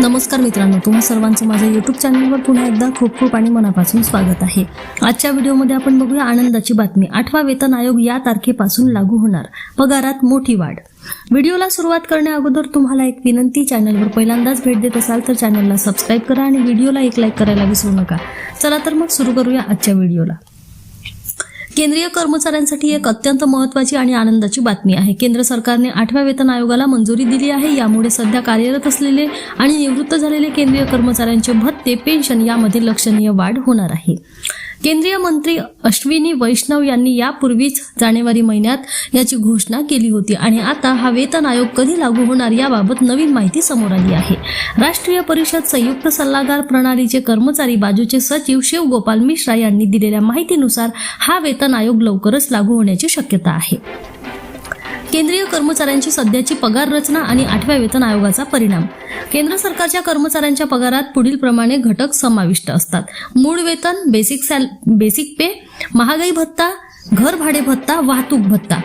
नमस्कार मित्रांनो तुम्हा सर्वांचं माझ्या युट्यूब चॅनलवर पुन्हा एकदा खूप खूप आणि मनापासून स्वागत आहे. आजच्या व्हिडिओमध्ये आपण बघूया आनंदाची बातमी. आठवा वेतन आयोग या तारखेपासून लागू होणार. पगारात मोठी वाढ. व्हिडिओला सुरुवात करण्या अगोदर तुम्हाला एक विनंती चॅनलवर पहिल्यांदाच भेट देत असाल तर चॅनलला सबस्क्राईब करा आणि व्हिडिओला एक लाईक करायला विसरू नका. चला तर मग सुरू करूया आजच्या व्हिडिओला. केंद्रीय कर्मचाऱ्यांसाठी एक अत्यंत महत्वाची आणि आनंदाची बातमी आहे. केंद्र सरकारने आठव्या वेतन आयोगाला मंजुरी दिली आहे. यामुळे सध्या कार्यरत असलेले आणि निवृत्त झालेले केंद्रीय कर्मचाऱ्यांचे भत्ते पेन्शन यामध्ये लक्षणीय वाढ होणार आहे. केंद्रीय मंत्री अश्विनी वैष्णव यांनी यापूर्वीच जानेवारी महिन्यात याची घोषणा केली होती. आणि आता हा वेतन आयोग कधी लागू होणार याबाबत नवीन माहिती समोर आली आहे. राष्ट्रीय परिषद संयुक्त सल्लागार प्रणालीचे कर्मचारी बाजूचे सचिव शिवगोपाल मिश्रा यांनी दिलेल्या माहितीनुसार हा वेतन आयोग लवकरच लागू होण्याची शक्यता आहे. केंद्रीय कर्मचाऱ्यांची सध्याची पगार रचना आणि आठव्या वेतन आयोगाचा परिणाम. केंद्र सरकारच्या कर्मचाऱ्यांच्या पगारात पुढील प्रमाणे घटक समाविष्ट असतात. मूळ वेतन बेसिक सॅल बेसिक पे महागाई भत्ता घर भाडे भत्ता वाहतूक भत्ता.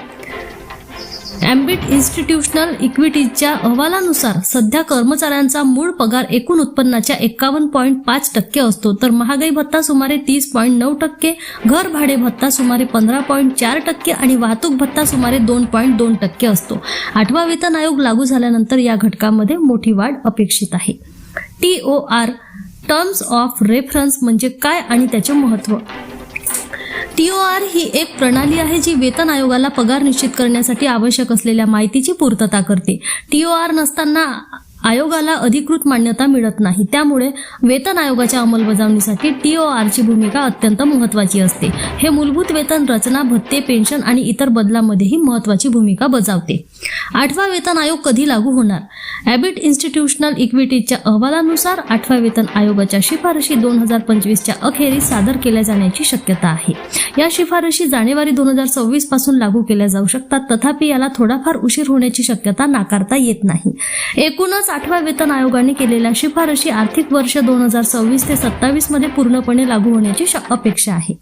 अँबिट इन्स्टिट्यूशनल इक्विटीजच्या अहवालानुसार सध्या कर्मचाऱ्यांचा मूळ पगार एकूण उत्पन्नाच्या एकावन्न पॉईंट पाच टक्के असतो तर महागाई भत्ता सुमारे तीस पॉईंट नऊ टक्के घर भाडे भत्ता सुमारे पंधरा पॉईंट चार टक्के आणि वाहतूक भत्ता सुमारे दोन पॉईंट दोन टक्के असतो. आठवा वेतन आयोग लागू झाल्यानंतर या घटकामध्ये मोठी वाढ अपेक्षित आहे. T O R terms of reference म्हणजे काय आणि त्याचे टी ओ आर ही एक प्रणाली आहे जी वेतन आयोगाला पगार निश्चित करण्यासाठी आवश्यक असलेल्या माहितीची पूर्तता करते. टी ओ आर नसताना आयोगाला अधिकृत मान्यता मिळत नाही. त्यामुळे वेतन आयोगाच्या अंमलबजावणीसाठी टी ओ आरची भूमिका अत्यंत महत्वाची असते. हे मूलभूत वेतन रचना भत्ते पेन्शन आणि इतर बदलांमध्येही महत्वाची भूमिका बजावते. आठवा वेतन आयोग कधी लागू होणार? ॲबिट इन्स्टिट्यूशनल इक्विटीच्या अहवालानुसार आठव्या वेतन आयोगाच्या शिफारशी दोन हजार पंचवीसच्या अखेरीस सादर केल्या जाण्याची शक्यता आहे. या शिफारशी जानेवारी दोन हजार सव्वीसपासून लागू केल्या जाऊ शकतात. तथापि याला थोडाफार उशीर होण्याची शक्यता नाकारता येत नाही. एकूणच आठव्या वेतन आयोगाने केलेल्या शिफारशी आर्थिक वर्ष दोन हजार सव्वीस ते सत्तावीसमध्ये पूर्णपणे लागू होण्याची अपेक्षा आहे.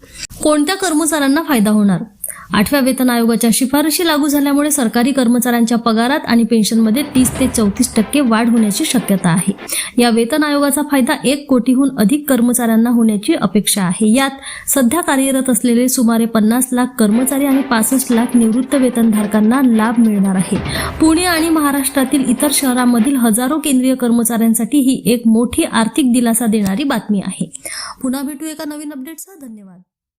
कोणत्या कर्मचाऱ्यांना फायदा होणार? आठव्या वेतन आयोगाच्या शिफारशी लागू झाल्यामुळे सरकारी कर्मचाऱ्यांच्या पगारात आणि पेन्शनमध्ये तीस ते चौतीस टक्के वाढ होण्याची शक्यता आहे. या वेतन आयोगाचा फायदा एक कोटीहून अधिक कर्मचाऱ्यांना होण्याची अपेक्षा आहे. यात सध्या कार्यरत असलेले सुमारे पन्नास लाख कर्मचारी आणि पासष्ट लाख निवृत्त वेतनधारकांना लाभ मिळणार आहे. पुणे आणि महाराष्ट्रातील इतर शहरांमधील हजारो केंद्रीय कर्मचाऱ्यांसाठी ही एक मोठी आर्थिक दिलासा देणारी बातमी आहे. पुन्हा भेटू एका नवीन अपडेटसह धन्यवाद.